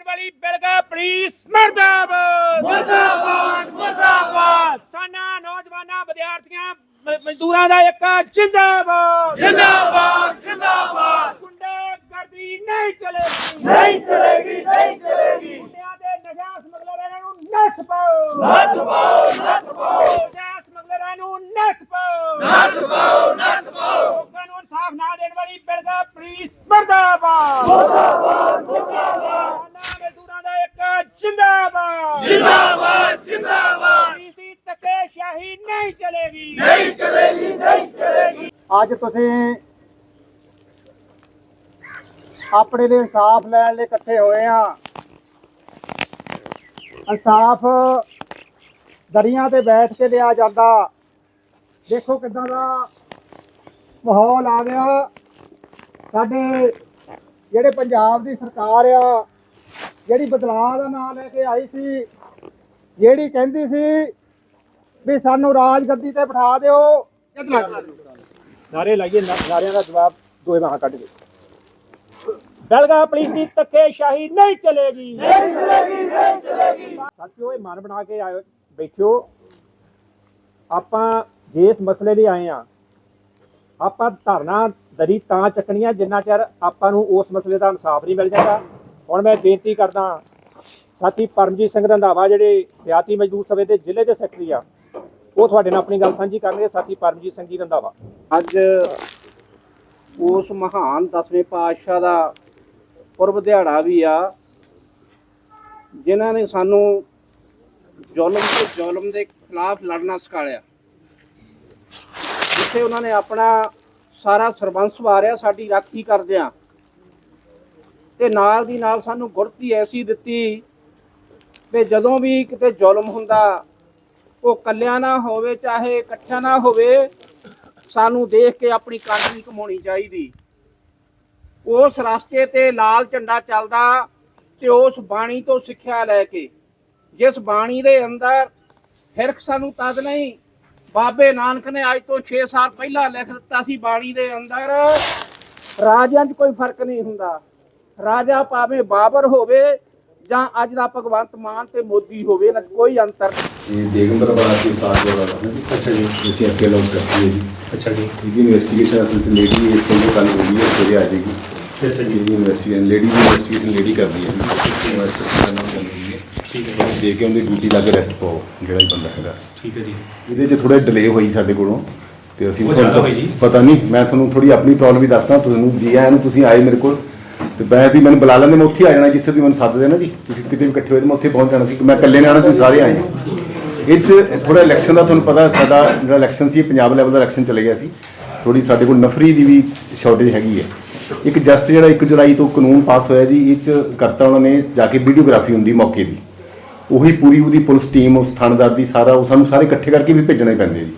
ਦੇਣ ਵਾਲੀ ਬਿਲਗਾ ਪੁਲਿਸ ਮਰਦਾਬਾਦ ਮਰਦਾਬਾਦ ਮਰਦਾਬਾਦ ਕਿਸਾਨਾਂ ਨੌਜਵਾਨਾਂ ਵਿਦਿਆਰਥੀਆਂ ਮ- ਮਜ਼ਦੂਰਾਂ ਦਾ ਇੱਕ ਜਿੰਦਾਬਾਦ ਜਿੰਦਾਬਾਦ ਜਿੰਦਾਬਾਦ ਗੁੰਡਾਗਰਦੀ ਨਹੀਂ ਚਲੇਗੀ ਨਹੀਂ ਚਲੇਗੀ ਨਹੀਂ ਚਲੇਗੀ ਗੁੰਡਿਆਂ ਦੇ ਨਸ਼ਾ ਸਮਗਲਰਾਂ ਨੂੰ ਨੱਥ ਪਾਓ ਨੱਥ ਪਾਓ ਨੱਥ ਪਾਓ ਨਸ਼ਾ ਸਮਗਲਰਾਂ ਨੂੰ ਨੱਥ ਪਾਓ ਨੱਥ ਪਾਓ ਨੱਥ ਪਾਓ ਲੋਕਾਂ ਨੂੰ ਇਨਸਾਫ ਨਾ ਦੇਣ ਵਾਲੀ ਬਿਲਗਾ ਪੁਲਿਸ ਮਰਦਾਬਾਦ ਮਰਦਾਬਾਦ ਮਰਦਾਬਾਦ ਮਜ਼ਦੂਰਾਂ ਦਾ ਇੱਕ ਜਿੰਦਾਬਾਦ ਜਿੰਦਾਬਾਦ ਜਿੰਦਾਬਾਦ ਇਸੀ ਤੱਕੇ ਸ਼ਾਹੀ ਨਹੀਂ ਚਲੇਗੀ ਨਹੀਂ ਚਲੇਗੀ ਨਹੀਂ ਚਲੇਗੀ। ਅੱਜ ਤੁਸੀਂ ਆਪਣੇ ਲਈ ਇਨਸਾਫ ਲੈਣ ਲਈ ਇਕੱਠੇ ਹੋਏ ਆ। ਇਨਸਾਫ ਦਰੀਆਂ ਤੇ ਬੈਠ ਕੇ ਲਿਆ ਜਾਂਦਾ। ਦੇਖੋ ਕਿਦਾਂ ਦਾ ਮਾਹੌਲ ਆ ਗਿਆ। ਸਾਡੇ ਜਿਹੜੇ ਪੰਜਾਬ ਦੀ ਸਰਕਾਰ ਆ, ਜਿਹੜੀ ਬਦਲਾਅ ਦਾ ਨਾਂ ਲੈ ਕੇ ਆਈ ਸੀ, ਜਿਹੜੀ ਕਹਿੰਦੀ ਸੀ ਵੀ ਸਾਨੂੰ ਰਾਜ ਗੱਦੀ ਤੇ ਬਿਠਾ ਦਿਓ। ਕਿੱਦਾਂ ਨਾਰੇ ਲਾਈਏ ਨਾਰਿਆਂ ਦਾ ਜਵਾਬ ਦੋਏ ਬਾਹਾਂ ਕੱਢ ਕੇ। ਬਲਗਾ ਪੁਲਿਸ ਦੀ ਤੱਕੇ ਸ਼ਾਹੀ ਨਹੀਂ ਚਲੇਗੀ। ਨਹੀਂ ਚਲੇਗੀ ਨਹੀਂ ਚਲੇਗੀ। ਸਾਥੀਓ ਇਹ ਮਨ ਬਣਾ ਕੇ ਆਇਓ ਬੈਠਿਓ। ਆਪਾਂ ਜਿਸ ਮਸਲੇ ਲਈ ਆਏ ਆ ਆਪਾਂ ਧਰਨਾ ਦਰੀ ਤਾਂ ਚੱਕਣੀਆਂ ਜਿੰਨਾ ਚਿਰ ਆਪਾਂ ਨੂੰ ਉਸ ਮਸਲੇ ਦਾ ਇਨਸਾਫ ਨਹੀਂ ਮਿਲ ਜਾਂਦਾ। ਹੁਣ ਮੈਂ ਬੇਨਤੀ ਕਰਦਾ ਸਾਥੀ ਪਰਮਜੀਤ ਸਿੰਘ ਰੰਧਾਵਾ ਜਿਹੜੇ ਸਿਆਤੀ ਮਜ਼ਦੂਰ ਸਭੇ ਦੇ ਜ਼ਿਲ੍ਹੇ ਦੇ ਸੈਕਟਰੀ ਆ ਉਹ ਤੁਹਾਡੇ ਨਾਲ ਆਪਣੀ ਗੱਲ ਸਾਂਝੀ ਕਰਨਗੇ, ਸਾਥੀ ਪਰਮਜੀਤ ਸਿੰਘ ਜੀ ਰੰਧਾਵਾ ਅੱਜ ਉਸ ਮਹਾਨ ਦਸਵੇਂ ਪਾਤਸ਼ਾਹ ਦਾ ਪੁਰਬ ਦਿਹਾੜਾ ਵੀ ਆ, ਜਿਨ੍ਹਾਂ ਨੇ ਸਾਨੂੰ ਜ਼ੁਲਮ ਤੇ ਜ਼ੁਲਮ ਦੇ ਖਿਲਾਫ ਲੜਨਾ ਸਿਖਾਇਆ। ਜਿੱਥੇ ਉਹਨਾਂ ਨੇ ਆਪਣਾ ਸਾਰਾ ਸਰਬੰਸ ਵਾਰਿਆ, ਸਾਡੀ ਰਾਖੀ ਕਰਦਿਆਂ। ਤੇ ਨਾਲ ਦੀ ਨਾਲ ਸਾਨੂੰ ਗੁਰਤੀ ਐਸੀ ਦਿੱਤੀ ਵੀ ਜਦੋਂ ਵੀ ਕਿਤੇ ਜ਼ੁਲਮ ਹੁੰਦਾ ਉਹ ਕੱਲਿਆਂ ਨਾ ਹੋਵੇ, ਚਾਹੇ ਇਕੱਠਾ ਨਾ ਹੋਵੇ, ਸਾਨੂੰ ਦੇਖ ਕੇ ਆਪਣੀ ਕੰਨ ਨਹੀਂ ਕਮਾਉਣੀ ਚਾਹੀਦੀ। ਉਸ ਰਸਤੇ ਤੇ ਲਾਲ ਝੰਡਾ ਚੱਲਦਾ ਤੇ ਉਸ ਬਾਣੀ ਤੋਂ ਸਿੱਖਿਆ ਲੈ ਕੇ, ਜਿਸ ਬਾਣੀ ਦੇ ਅੰਦਰ ਹਿਰਖ ਸਾਨੂੰ ਤਦ ਨਹੀਂ, ਬਾਬੇ ਨਾਨਕ ਨੇ ਅੱਜ ਤੋਂ 6 ਸਾਲ ਪਹਿਲਾਂ ਲਿਖ ਦਿੱਤਾ ਸੀ ਬਾਣੀ ਦੇ ਅੰਦਰ, ਰਾਜਿਆਂ 'ਚ ਕੋਈ ਫ਼ਰਕ ਨਹੀਂ ਹੁੰਦਾ। ਰਾਜਾ ਭਾਵੇਂ ਬਾਬਰ ਹੋਵੇ ਜਾਂ ਅੱਜ ਦਾ ਭਗਵੰਤ ਮਾਨ ਤੇ ਮੋਦੀ ਹੋਵੇ, ਇਹਨਾਂ ਕੋਈ ਅੰਤਰ ਨਹੀਂ। ਕੇ ਸਾਥ ਦੇ ਵਾਲਾ ਹੈ ਜੀ ਅੱਛਾ ਜੀ। ਅਸੀਂ ਅੱਗੇ ਲੋਕ ਕਰਤੀ ਹੈ ਜੀ ਅੱਛਾ ਜੀ। ਇਹਦੀ ਇਨਵੈਸਟੀਗੇਸ਼ਨ ਅਸਲ ਤੇ ਲੇਡੀ ਇਸ ਤੋਂ ਕੱਲ ਹੋ ਗਈ ਹੈ ਸਵੇਰੇ ਆ ਜਾਏਗੀ। ਅੱਛਾ ਜੀ। ਇਹਦੀ ਇਨਵੈਸਟੀਗੇਸ਼ਨ ਲੇਡੀ ਦੀ ਇਨਵੈਸਟੀਗੇਸ਼ਨ ਲੇਡੀ ਕਰਦੀ ਹੈ। ਜੀ ਇਨਵੈਸਟੀਗੇਸ਼ਨ ਹੈ। ਠੀਕ ਹੈ ਦੇ ਕੇ ਉਹਦੀ ਡਿਊਟੀ ਲੱਗ ਰੈਸਟ ਪਾਓ ਜਿਹੜਾ ਹੀ ਬੰਦਾ ਹੈਗਾ। ਠੀਕ ਹੈ ਜੀ। ਇਹਦੇ 'ਚ ਥੋੜਾ ਡਿਲੇ ਹੋਈ ਸਾਡੇ ਕੋਲੋਂ। ਤੇ ਅਸੀਂ ਉਹ ਜ਼ਿਆਦਾ ਹੋਈ ਜੀ? ਪਤਾ ਨਹੀਂ ਮੈਂ ਤੁਹਾਨੂੰ ਥੋੜੀ ਆਪਣੀ ਪ੍ਰੋਬਲਮ ਵੀ ਦੱਸਦਾ ਤੁਹਾਨੂੰ ਜੀ ਆਇਆਂ ਨੂੰ ਤੁਸੀਂ ਆਏ ਮੇਰੇ ਕੋਲ। ਤੇ ਮੈਂ ਵੀ ਮੈਨੂੰ ਬੁਲਾ ਲੈਂਦੇ ਮੈਂ ਉੱਥੇ ਆ ਜਾਣਾ ਜਿੱਥੇ ਤੁਸੀਂ ਮੈਨੂੰ ਸੱਦਦੇ ਨਾ ਜੀ। ਤੁਸੀਂ ਕਿਤੇ ਵੀ ਇਕੱਠੇ ਹੋਏ ਤਾਂ ਮੈਂ ਉੱਥੇ ਪਹੁੰਚ ਜਾਣਾ ਸੀ। ਕਿ ਮੈਂ ਇਕੱਲੇ ਨੇ ਆਣਾ ਤੁਸੀਂ ਸਾਰੇ ਆਏ ਹੋ। ਇਹ 'ਚ ਥੋੜਾ ਇਲੈਕਸ਼ਨ ਦਾ ਤੁਹਾਨੂੰ ਪਤਾ ਸਾਡਾ ਜਿਹੜਾ ਇਲੈਕਸ਼ਨ ਸੀ, ਪੰਜਾਬ ਲੈਵਲ ਦਾ ਇਲੈਕਸ਼ਨ ਚਲੇ ਗਿਆ ਸੀ। ਥੋੜੀ ਸਾਡੇ ਕੋਲ ਨਫਰੀ ਦੀ ਵੀ ਸ਼ਾਰਟੇਜ ਹੈਗੀ ਹੈ। ਇੱਕ ਜਸਟ ਜਿਹੜਾ 1 ਜੁਲਾਈ ਤੋਂ ਕਾਨੂੰਨ ਪਾਸ ਹੋਇਆ ਜੀ, ਇਹ 'ਚ ਕਰਤਾ ਉਹਨਾਂ ਨੇ ਜਾ ਕੇ ਵੀਡੀਓਗ੍ਰਾਫੀ ਹੁੰਦੀ ਮੌਕੇ ਦੀ। ਉਹੀ ਪੂਰੀ ਉਹਦੀ ਪੁਲਿਸ ਟੀਮ ਉਸ ਥਾਣੇਦਾਰ ਦੀ ਸਾਰਾ, ਉਹ ਸਾਨੂੰ ਸਾਰੇ ਇਕੱਠੇ ਕਰਕੇ ਵੀ ਭੇਜਣੇ ਪੈਂਦੇ ਜੀ।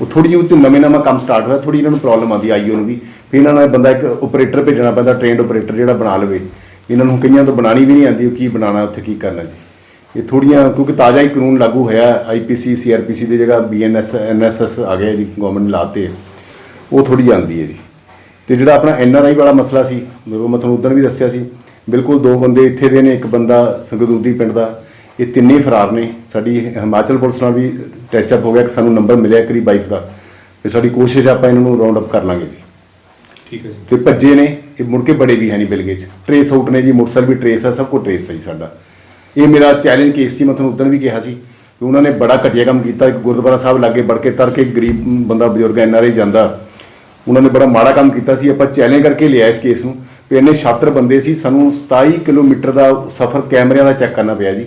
ਉਹ ਥੋੜੀ ਜਿਹੀ ਉਹ 'ਚ ਨਵੇਂ ਨਵਾਂ ਕੰਮ ਸਟਾਰਟ ਹੋਇਆ ਥੋੜੀ ਇਹਨਾਂ ਨੂੰ ਪ੍ਰੋਬਲਮ ਆਉਂਦੀ ਆਈਓ ਨੂੰ ਵੀ। ਵੀ ਇਹਨਾਂ ਨਾਲ ਬੰਦਾ ਇੱਕ ਆਪਰੇਟਰ ਭੇਜਣਾ ਪੈਂਦਾ ਟ੍ਰੇਨਡ ਆਪਰੇਟਰ ਜਿਹੜਾ ਬਣਾ ਲਵੇ। ਇਹਨਾਂ ਨੂੰ ਕਈਆਂ ਤੋਂ ਬਣਾਣੀ ਵੀ ਨਹੀਂ ਆਉਂਦੀ, ਉਹ ਕੀ ਬਣਾਉਣਾ, ਉੱਥੇ ਕੀ ਕਰਨਾ ਜੀ। ਇਹ ਥੋੜੀਆਂ ਕਿਉਂਕਿ ਤਾਜ਼ਾ ਹੀ ਕਾਨੂੰਨ ਲਾਗੂ ਹੋਇਆ ਆਈਪੀਸੀ ਸੀਆਰਪੀਸੀ ਦੀ ਜਗ੍ਹਾ ਬੀਐਨਐਸ ਐਨਐਸਐਸ ਆ ਗਿਆ ਜੀ ਗਵਰਨਮੈਂਟ ਲਾਤੇ ਉਹ ਥੋੜੀ ਆਉਂਦੀ ਹੈ ਜੀ। ਤੇ ਜਿਹੜਾ ਆਪਣਾ ਐਨਆਰਆਈ ਵਾਲਾ ਮਸਲਾ ਸੀ ਜਦੋਂ ਮੈਂ ਤੁਹਾਨੂੰ ਉਦੋਂ ਵੀ ਦੱਸਿਆ ਸੀ ਬਿਲਕੁਲ ਦੋ ਬੰਦੇ ਇੱਥੇ ਦੇ ਨੇ ਇੱਕ ਬੰਦਾ ਸੰਗਦੂਦੀ ਪਿੰਡ ਦਾ ਇਹ ਤਿੰਨੇ ਫਰਾਰ ਨੇ। ਸਾਡੀ ਹਿਮਾਚਲ ਪੁਲਿਸ ਨਾਲ ਵੀ ਟੈਚ ਅਪ ਹੋ ਗਿਆ ਕਿ ਸਾਨੂੰ ਨੰਬਰ ਮਿਲਿਆ ਕਰੀ ਬਾਈਕ ਦਾ। ਤੇ ਸਾਡੀ ਕੋਸ਼ਿਸ਼ ਆਪਾਂ ਇਹਨਾਂ ਨੂੰ ਰਾਉਂਡ ਅਪ ਕਰ ਲਾਂਗੇ ਜੀ। ਠੀਕ ਹੈ ਜੀ। ਤੇ ਭੱਜੇ ਨੇ ਇਹ ਮੁੜ ਕੇ ਬੜੇ ਵੀ ਹੈ ਨਹੀਂ ਬਿਲਗੇ ਚ। ਟਰੇਸ ਆਊਟ ਨੇ ਜੀ ਮੋਟਰਸਾਈਕਲ ਵੀ ਟਰੇਸ ਹੈ ਸਭ ਕੁਝ ਟਰੇਸ ਹੈ ਜੀ ਸਾਡਾ। ਇਹ ਮੇਰਾ ਚੈਲੰਜ ਕੇਸ ਸੀ, ਮੈਂ ਤੁਹਾਨੂੰ ਉਦੋਂ ਵੀ ਕਿਹਾ ਸੀ ਕਿ ਉਹਨਾਂ ਨੇ ਬੜਾ ਘਟੀਆ ਕੰਮ ਕੀਤਾ। ਇੱਕ ਗੁਰਦੁਆਰਾ ਸਾਹਿਬ ਲਾਗੇ ਵੜ ਕੇ ਤਰ ਕੇ ਗਰੀਬ ਬੰਦਾ, ਬਜ਼ੁਰਗ ਐਨਆਰਆਈ ਜਾਂਦਾ। ਉਹਨਾਂ ਨੇ ਬੜਾ ਮਾੜਾ ਕੰਮ ਕੀਤਾ ਸੀ। ਆਪਾਂ ਚੈਲੰਜ ਕਰਕੇ ਲਿਆ ਇਸ ਕੇਸ ਨੂੰ ਵੀ ਇੰਨੇ ਛਾਤਰ ਬੰਦੇ ਸੀ, ਸਾਨੂੰ 27 ਕਿਲੋਮੀਟਰ ਦਾ ਸਫ਼ਰ ਕੈਮਰਿਆਂ ਦਾ ਚੈੱਕ ਕਰਨਾ ਪਿਆ ਜੀ।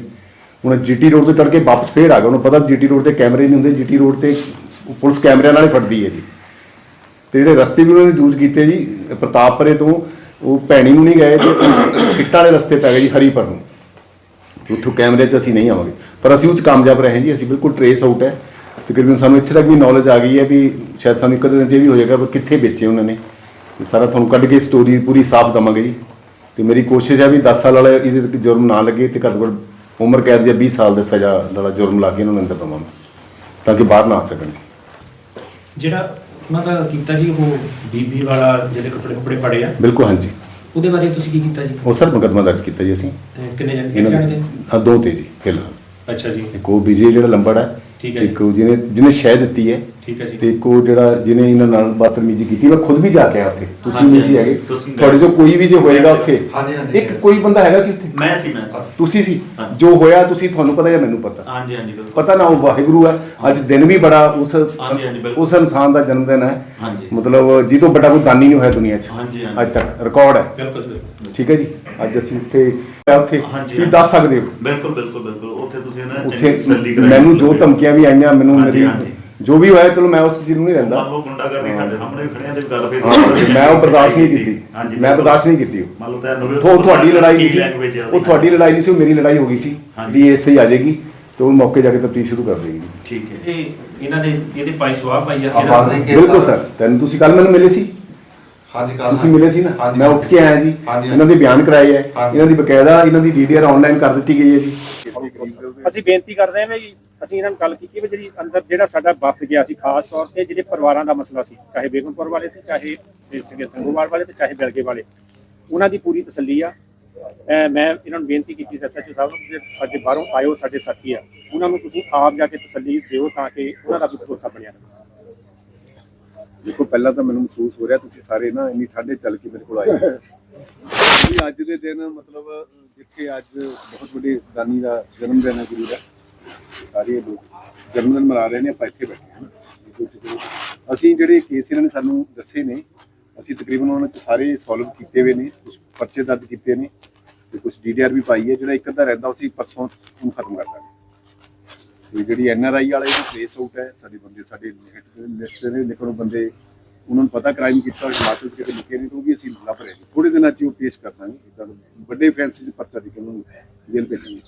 ਹੁਣ ਜੀਟੀ ਰੋਡ ਤੋਂ ਚੜ ਕੇ ਵਾਪਸ ਫੇਰ ਆ ਗਿਆ ਉਹਨੂੰ ਪਤਾ ਜੀਟੀ ਰੋਡ ਤੇ ਕੈਮਰੇ ਨਹੀਂ ਹੁੰਦੇ, ਜੀਟੀ ਰੋਡ ਤੇ ਪੁਲਿਸ ਕੈਮਰਿਆਂ ਨਾਲ ਹੀ ਫੜਦੀ ਹੈ ਜੀ। ਤੇ ਜਿਹੜੇ ਰਸਤੇ ਵੀ ਉਹਨਾਂ ਨੇ ਯੂਜ਼ ਕੀਤੇ ਜੀ, ਪ੍ਰਤਾਪਪੁਰੇ ਤੋਂ, ਉਹ ਭੈਣੀ ਨੂੰ ਨਹੀਂ ਗਏ, ਤੇ ਕਿੱਟਾਂ ਵਾਲੇ ਰਸਤੇ ਪੈ ਗਏ ਜੀ, ਹਰੀਪੁਰ ਨੂੰ। ਉੱਥੋਂ ਕੈਮਰੇ 'ਚ ਅਸੀਂ ਨਹੀਂ ਆਵਾਂਗੇ। ਪਰ ਅਸੀਂ ਉਹ 'ਚ ਕਾਮਯਾਬ ਰਹੇ ਜੀ ਅਸੀਂ ਬਿਲਕੁਲ ਟਰੇਸ ਆਊਟ ਹੈ। ਤਕਰੀਬਨ ਸਾਨੂੰ ਇੱਥੇ ਤੱਕ ਵੀ ਨੌਲੇਜ ਆ ਗਈ ਹੈ ਵੀ ਸ਼ਾਇਦ ਸਾਨੂੰ ਇੱਕ ਦਿਨ 'ਚ ਇਹ ਵੀ ਹੋ ਜਾਏਗਾ ਵੀ ਕਿੱਥੇ ਵੇਚੇ ਉਹਨਾਂ ਨੇ। ਤੇ ਸਾਰਾ ਤੁਹਾਨੂੰ ਕੱਢ ਕੇ ਸਟੋਰੀ ਪੂਰੀ ਸਾਫ਼ ਦਵਾਂਗੇ ਜੀ। ਤੇ ਮੇਰੀ ਕੋਸ਼ਿਸ਼ ਹੈ ਵੀ 10 ਸਾਲ ਵਾਲਾ ਇਹਦੇ ਤੇ ਜੁਰਮ ਨਾ ਲੱਗੇ ਤੇ ਘੱਟੋ ਘੱਟ ਉਮਰ ਕੈਦ ਜਾਂ 20 ਸਾਲ ਦੇ ਸਜ਼ਾ ਵਾਲਾ ਜੁਰਮ ਲਾ ਕੇ ਇਹਨਾਂ ਨੂੰ ਅੰਦਰ ਦਵਾਂਗੇ ਤਾਂ ਕਿ ਬਾਹਰ ਨਾ ਆ ਸਕਣ। ਜਿਹੜਾ ਉਹਨਾਂ ਦਾ ਕੀਤਾ ਜੀ ਉਹ ਬੀਬੀ ਵਾਲਾ ਜਿਹੜੇ ਕੱਪੜੇ ਕੱਪੜੇ ਪੜੇ ਆ? ਬਿਲਕੁਲ ਹਾਂਜੀ। ਉਹਦੇ ਬਾਰੇ ਤੁਸੀਂ ਕੀ ਕੀਤਾ ਜੀ? ਉਹ ਸਰ ਮੁਕੱਦਮਾ ਦਰਜ ਕੀਤਾ ਜੀ ਅਸੀਂ। ਅਹ ਕਿੰਨੇ ਜਣੇ ਇਹਨਾਂ ਜਾਣੇ ਦੇ ਤੇ? ਹਾਂ, ਦੋ ਤੇ ਜੀ ਫਿਲਹਾਲ। ਅੱਛਾ ਜੀ। ਇੱਕ ਉਹ ਵਿਜੇ ਜਿਹੜਾ ਲੰਬੜ ਹੈ। ਠੀਕ ਹੈ ਇੱਕ ਉਹ ਜਿਹਨੇ ਜਿਹਨੇ ਸ਼ਹਿ ਦਿੱਤੀ ਹੈ ਠੀਕ ਹੈ ਜੀ। ਤੇ ਇੱਕ ਉਹ ਜਿਹੜਾ ਜਿਹਨੇ ਇਹਨਾਂ ਨਾਲ ਬਦਤਮੀਜ਼ੀ ਕੀਤੀ ਮੈਂ ਖੁਦ ਵੀ ਜਾ ਕੇ ਆਇਆ ਉੱਥੇ। ਤੁਸੀਂ ਹਾਂਜੀ, ਨਹੀਂ ਸੀ ਹੈਗੇ। ਤੁਸੀਂ। ਤੁਹਾਡੇ ਚੋਂ ਕੋਈ ਵੀ ਜੇ ਹੋਏਗਾ ਉੱਥੇ ਹਾਂਜੀ, ਹਾਂਜੀ। ਇੱਕ ਕੋਈ ਬੰਦਾ ਹੈਗਾ ਸੀ ਉੱਥੇ? ਮੈਂ ਸੀ ਮੈਂ ਸੀ। ਤੁਸੀਂ ਸੀ? ਹਾਂਜੀ। ਜੋ ਹੋਇਆ ਤੁਸੀਂ ਤੁਹਾਨੂੰ ਪਤਾ ਜਾਂ ਮੈਨੂੰ ਪਤਾ? ਹਾਂਜੀ ਹਾਂਜੀ ਬਿਲਕੁਲ। ਪਤਾ ਨਾ ਉਹ ਵਾਹਿਗੁਰੂ ਹੈ। ਅੱਜ ਦਿਨ ਵੀ ਬੜਾ ਉਸ ਹਾਂਜੀ, ਹਾਂਜੀ, ਬਿਲਕੁਲ। ਉਸ ਇਨਸਾਨ ਦਾ ਜਨਮ ਦਿਨ ਹੈ। ਹਾਂਜੀ। ਮਤਲਬ ਜੀ ਤੋਂ ਵੱਡਾ ਕੋਈ ਦਾਨੀ ਨਹੀਂ ਹੋਇਆ ਦੁਨੀਆ 'ਚ। ਹਾਂਜੀ, ਹਾਂਜੀ। ਅੱਜ ਤੱਕ। ਰਿਕਾਰਡ ਹੈ। ਬਿਲਕੁਲ ਬਿਲਕੁਲ। ਠੀਕ ਹੈ ਜੀ। ਅੱਜ ਅਸੀਂ ਉੱਥੇ ਉੱਥੇ ਹਾਂਜੀ, ਹਾਂਜੀ। ਦੱਸ ਸਕਦੇ ਹੋ। ਬਿਲਕੁਲ ਬਿਲਕੁਲ ਬਿਲਕੁਲ। ਉੱਥੇ ਤੁਸੀਂ ਨਾ ਚੰਗੀ ਉੱਥੇ ਤਸੱਲੀ ਕਰਾਈ ਮੈਨੂੰ ਜੋ ਧਮਕੀਆਂ ਵੀ ਆਈਆਂ ਮੈਨੂੰ ਹਾਂਜੀ, ਮੇਰੀ ਹਾਂਜੀ। ਜੋ ਵੀ ਹੋਇਆ ਚਲੋ ਮੈਂ ਉਸ ਚੀਜ਼ ਨੂੰ ਨਹੀਂ ਰਹਿੰਦਾ। ਮੰਨ ਲਓ ਗੁੰਡਾਗਰਦੀ ਸਾਡੇ ਸਾਹਮਣੇ ਵੀ ਖੜਿਆ ਤੇ ਵੀ ਗੱਲ ਫੇਰ ਮੈਂ ਉਹ ਬਰਦਾਸ਼ਤ ਨਹੀਂ ਕੀਤੀ। ਮੈਂ ਬਰਦਾਸ਼ਤ ਨਹੀਂ ਕੀਤੀ। ਉਹ। ਮੰਨ ਲਓ ਤੁਹਾਨੂੰ ਵੀ ਉਹ ਤੁਹਾਡੀ ਲੜਾਈ ਨਹੀਂ ਸੀ। ਉਹ ਤੁਹਾਡੀ ਲੜਾਈ ਨਹੀਂ ਸੀ ਉਹ ਮੇਰੀ ਲੜਾਈ ਹੋ ਗਈ ਸੀ। ਹਾਂਜੀ। ਵੀ ਐਸਆਈ ਆ ਜਾਏਗੀ ਤੇ ਉਹ ਮੌਕੇ ਜਾ ਕੇ ਤਫਤੀਸ਼ ਸ਼ੁਰੂ ਕਰ ਦੇਗੀ। ਠੀਕ ਹੈ। ਇਹ ਇਹਨਾਂ ਦੇ ਇਹਦੇ ਪਾਈ ਸਵਾਹ ਪਾਈ ਆ ਕੇਸ ਬਿਲਕੁਲ ਸਰ। ਤੈਨੂੰ ਤੁਸੀਂ ਕੱਲ ਮੈਨੂੰ ਮਿਲੇ ਸੀ। ਹਾਂਜੀ ਕੱਲ੍ਹ ਤੁਸੀਂ ਮਿਲੇ ਸੀ ਨਾ। ਮੈਂ ਉੱਠ ਕੇ ਆਇਆ ਜੀ। ਇਹਨਾਂ ਦੇ ਬਿਆਨ ਕਰਾਏ ਹੈ। ਇਹਨਾਂ ਦੀ ਬਕਾਇਦਾ ਇਹਨਾਂ ਦੀ ਡੀਡੀਆਰ ਆਨਲਾਈਨ ਕਰ ਦਿੱਤੀ ਗਈ ਹੈ ਜੀ। ਅਸੀਂ ਬੇਨਤੀ ਕਰਦੇ ਹਾਂ ਵੀ ਅਸੀਂ ਇਹਨਾਂ ਨੂੰ ਗੱਲ ਕੀਤੀ ਵੀ ਜਿਹੜੀ ਅੰਦਰ ਜਿਹੜਾ ਸਾਡਾ ਵਫਦ ਗਿਆ ਸੀ ਖਾਸ ਤੌਰ ਤੇ ਜਿਹੜੇ ਪਰਿਵਾਰਾਂ ਦਾ ਮਸਲਾ ਸੀ ਚਾਹੇ ਬੇਗਮਪੁਰ ਵਾਲੇ ਸੀ ਚਾਹੇ ਸੀਗੇ ਸੰਗੋਵਾਲ ਵਾਲੇ ਤੇ ਚਾਹੇ ਬਿਲਗੇ ਵਾਲੇ ਉਹਨਾਂ ਦੀ ਪੂਰੀ ਤਸੱਲੀ ਆ। ਮੈਂ ਇਹਨਾਂ ਨੂੰ ਬੇਨਤੀ ਕੀਤੀ ਸੀ ਐਸਐਚਓ ਸਾਹਿਬ ਨੂੰ ਸਾਡੇ ਬਾਹਰੋਂ ਆਇਓ ਸਾਡੇ ਸਾਥੀ ਆ। ਉਹਨਾਂ ਨੂੰ ਤੁਸੀਂ ਆਪ ਜਾ ਕੇ ਤਸੱਲੀ ਦਿਓ ਤਾਂ ਕਿ ਉਹਨਾਂ ਦਾ ਵੀ ਭਰੋਸਾ ਬਣਿਆ ਰਹੇ। ਦੇਖੋ, ਪਹਿਲਾਂ ਤਾਂ ਮੈਨੂੰ ਮਹਿਸੂਸ ਹੋ ਰਿਹਾ ਤੁਸੀਂ ਸਾਰੇ ਨਾ ਇੰਨੀ ਠੰਡੇ ਚੱਲ ਕੇ ਮੇਰੇ ਕੋਲ ਆਏ ਹੋ। ਅੱਜ ਦੇ ਦਿਨ ਮਤਲਬ ਜਿੱਥੇ ਅੱਜ ਬਹੁਤ ਵੱਡੇ ਦਾਨੀ ਦਾ ਜਨਮ ਦਿਨ ਹੈ, ਗੁਰੂ ਦਾ, ਸਾਰੇ ਲੋਕ ਜਨਮ ਦਿਨ ਮਨਾ ਰਹੇ ਨੇ, ਆਪਾਂ ਇੱਥੇ ਬੈਠੇ ਹਾਂ ਦੇਖੋ ਜਦੋਂ ਅਸੀਂ ਜਿਹੜੇ ਕੇਸ ਇਹਨਾਂ ਨੇ ਸਾਨੂੰ ਦੱਸੇ ਨੇ, ਅਸੀਂ ਤਕਰੀਬਨ ਉਹਨਾਂ ਚ ਸਾਰੇ ਸੋਲਵ ਕੀਤੇ ਹੋਏ ਨੇ ਕੁਝ ਪਰਚੇ ਦਰਜ ਕੀਤੇ ਨੇ ਤੇ ਕੁਝ ਡੀਡੀਆਰ ਵੀ ਪਾਈ ਹੈ, ਜਿਹੜਾ ਇੱਕ ਅੱਧਾ ਰਹਿੰਦਾ, ਉਹ ਅਸੀਂ ਪਰਸੋਂ ਨੂੰ ਖਤਮ ਕਰ ਦਾਂਗੇ। ਤੇ ਜਿਹੜੀ ਆਈ ਵਾਲੇ ਨੇ ਪਲੇਸ ਆਊਟ ਹੈ, ਸਾਡੇ ਬੰਦੇ, ਸਾਡੇ ਲਿਸਟ ਦੇ ਲਿਖਣੋਂ ਬੰਦੇ, ਉਹਨਾਂ ਨੂੰ ਪਤਾ ਕ੍ਰਾਈਮ ਕੀਤਾ ਹੋਇਆ ਹਿਮਾਚਲ ਚ ਕਿਤੇ ਲੁਕੇ ਨੇ ਤਾਂ ਉਹ ਵੀ ਅਸੀਂ ਲੱਭ ਰਹੇ ਹਾਂ। ਥੋੜੇ ਦਿਨਾਂ ਚ ਉਹ ਪੇਸ਼ ਕਰ ਦਾਂਗੇ ਇੱਦਾਂ ਦਾ ਵੱਡੇ ਫੈਂਸੀ ਚ ਪਰਚਾ ਦੇ ਕੇ ਨੂੰ ਜੇਲ੍ਹ ਭੇਜਾਂਗੇ।